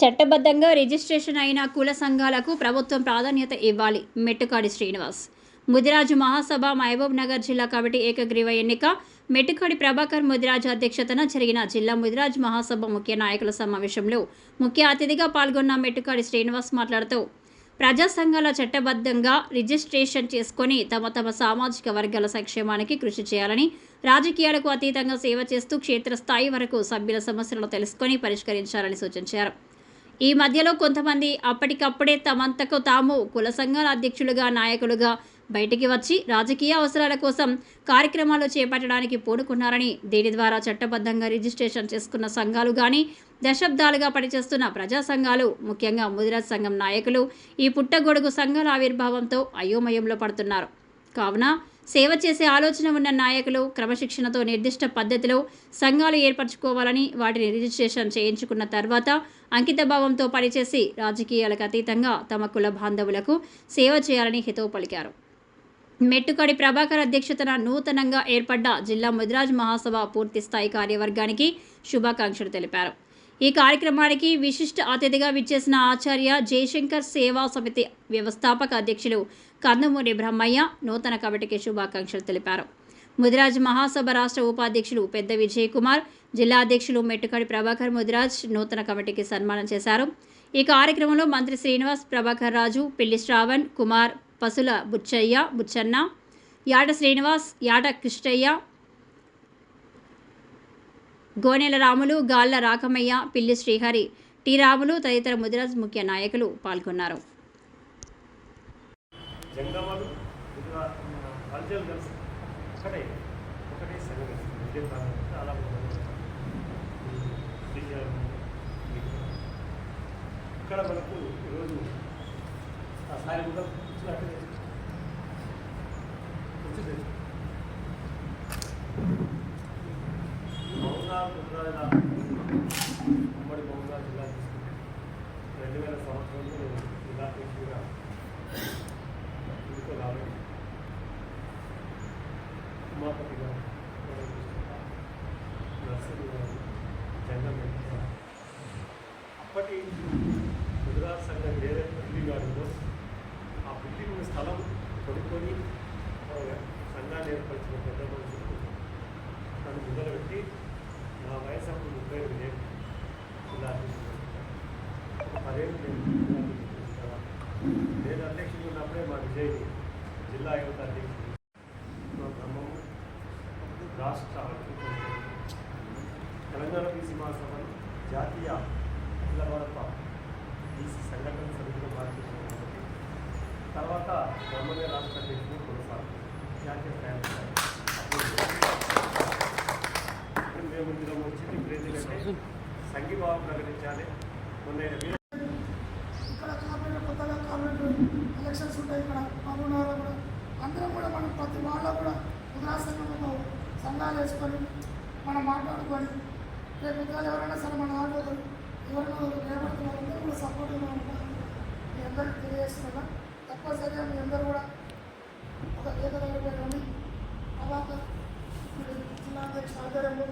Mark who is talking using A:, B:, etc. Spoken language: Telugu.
A: చట్టబద్ధంగా రిజిస్ట్రేషన్ అయిన కుల సంఘాలకు ప్రభుత్వం ప్రాధాన్యత ఇవ్వాలి. మెట్టుకాడి శ్రీనివాస్. ముదిరాజు మహాసభ మహబూబ్ నగర్ జిల్లా కమిటీ ఏకగ్రీవ ఎన్నిక. మెట్టుకాడి ప్రభాకర్ ముదిరాజు అధ్యక్షతన జరిగిన జిల్లా ముదిరాజ్ మహాసభ ముఖ్య నాయకుల సమావేశంలో ముఖ్య అతిథిగా పాల్గొన్న మెట్టుకాడి శ్రీనివాస్ మాట్లాడుతూ ప్రజా సంఘాల చట్టబద్ధంగా రిజిస్ట్రేషన్ చేసుకొని తమ తమ సామాజిక వర్గాల సంక్షేమానికి కృషి చేయాలని రాజకీయాలకు అతీతంగా సేవ చేస్తూ క్షేత్రస్థాయి వరకు సభ్యుల సమస్యలను తెలుసుకొని పరిష్కరించాలని సూచించారు. ఈ మధ్యలో కొంతమంది అప్పటికప్పుడే తమంతకు తాము కుల సంఘాల అధ్యక్షులుగా నాయకులుగా బయటికి వచ్చి రాజకీయ అవసరాల కోసం కార్యక్రమాలు చేపట్టడానికి పూనుకున్నారని దీని ద్వారా చట్టబద్ధంగా రిజిస్ట్రేషన్ చేసుకున్న సంఘాలు కానీ దశాబ్దాలుగా పనిచేస్తున్న ప్రజా సంఘాలు ముఖ్యంగా ముదిరాజ్ సంఘం నాయకులు ఈ పుట్టగొడుగు సంఘాల ఆవిర్భావంతో అయోమయంలో పడుతున్నారు. కావున సేవ చేసే ఆలోచన ఉన్న నాయకులు క్రమశిక్షణతో నిర్దిష్ట పద్ధతిలో సంఘాలు ఏర్పరచుకోవాలని వాటిని రిజిస్ట్రేషన్ చేయించుకున్న తర్వాత అంకితభావంతో పనిచేసి రాజకీయాలకు అతీతంగా తమ కుల బాంధవులకు సేవ చేయాలని హితవు పలికారు. మెట్టుకడి ప్రభాకర్ అధ్యక్షతన నూతనంగా ఏర్పడ్డ జిల్లా ముదిరాజ్ మహాసభ పూర్తి స్థాయి కార్యవర్గానికి శుభాకాంక్షలు తెలిపారు. ఈ కార్యక్రమానికి విశిష్ట అతిథిగా విచ్చేసిన ఆచార్య జయశంకర్ సేవా సమితి వ్యవస్థాపక అధ్యక్షులు కందమూరి బ్రహ్మయ్య నూతన కమిటీకి శుభాకాంక్షలు తెలిపారు. ముదిరాజ్ మహాసభ రాష్ట్ర ఉపాధ్యక్షులు పెద్ద విజయ్ కుమార్ జిల్లా అధ్యక్షులు మెట్టుకడి ప్రభాకర్ ముదిరాజ్ నూతన కమిటీకి సన్మానం చేశారు. ఈ కార్యక్రమంలో మంత్రి శ్రీనివాస్ ప్రభాకర్ రాజు పిల్లి శ్రావణ్ కుమార్ పసుల బుచ్చయ్య బుచ్చన్న యాట శ్రీనివాస్ యాట కృష్ణయ్య గోనెల రాములు గాళ్ళ రాకమయ్య పిల్లి శ్రీహరి టి. రాములు తదితర ముదిరాజ్ ముఖ్య నాయకులు పాల్గొన్నారు.
B: ఇక్కడ మనకు ఈరోజు ఆ సాయి కూడా కూర్చున్నట్టు కూర్చుంది ఉమ్మడి జిల్లా రెండు వేల సంవత్సరంలో జిల్లా అధ్యక్షుడిగా ఇంకో రావడం ఉమాపతి నర్సింగ్ గారు జంగం అప్పటి గుజరాత్ సంఘం ఏదైతే బిల్డింగ్ గారుందో ఆ బిల్డింగ్ స్థలం కొనుక్కొని సంఘాన్ని ఏర్పరిచిన పెద్ద మనుషులు నన్ను మొదలుపెట్టి నా వయసు అప్పుడు ముప్పై ఎనిమిది ఏళ్ళు జిల్లా అధ్యక్షుడు ఒక పదేళ్ళు నేను జిల్లా అధ్యక్షుడు తర్వాత నేను అధ్యక్షుడు ఉన్నప్పుడే మా విజయ్ జిల్లా యువత అధ్యక్షుడు మా బ్రహ్మము రాష్ట్ర అధ్యక్షుడు. తెలంగాణ బీసీ మహాసభను జాతీయ అఖిల భారత బీసీ సంఘటన సమితిలో భారతదేశం కాబట్టి తర్వాత బ్రహ్మయ్య రాష్ట్ర అధ్యక్షుడు కొనసాగుతుంది జాతీయ స్థాయి వచ్చింది ఇప్పుడు ఏంటంటే సంఘీభావం ప్రకటించాలి. మొన్న
C: ఇక్కడ కాబట్టి కొత్తగా కాబట్టి ఎలక్షన్స్ ఉంటాయి ఇక్కడ. మహబూబ్నగర్లో కూడా. అందరం కూడా మనం ప్రతి వాళ్ళ కూడా ఉదాసంగా సంఘాలు వేసుకొని మనం మాట్లాడుకొని రేపు ఉద్యోగాలు ఎవరైనా సరే మన దాంట్లో ఎవరైనా రేపడుతున్నారు అందరూ కూడా సపోర్ట్గా ఉంటారు మీ అందరికీ తెలియజేస్తున్నా తప్పనిసరిగా మీ అందరూ కూడా ఒక ఏకదైపోయి ఉండి అలాగా జిల్లా అధ్యక్షుల ఆధ్వర్యంలో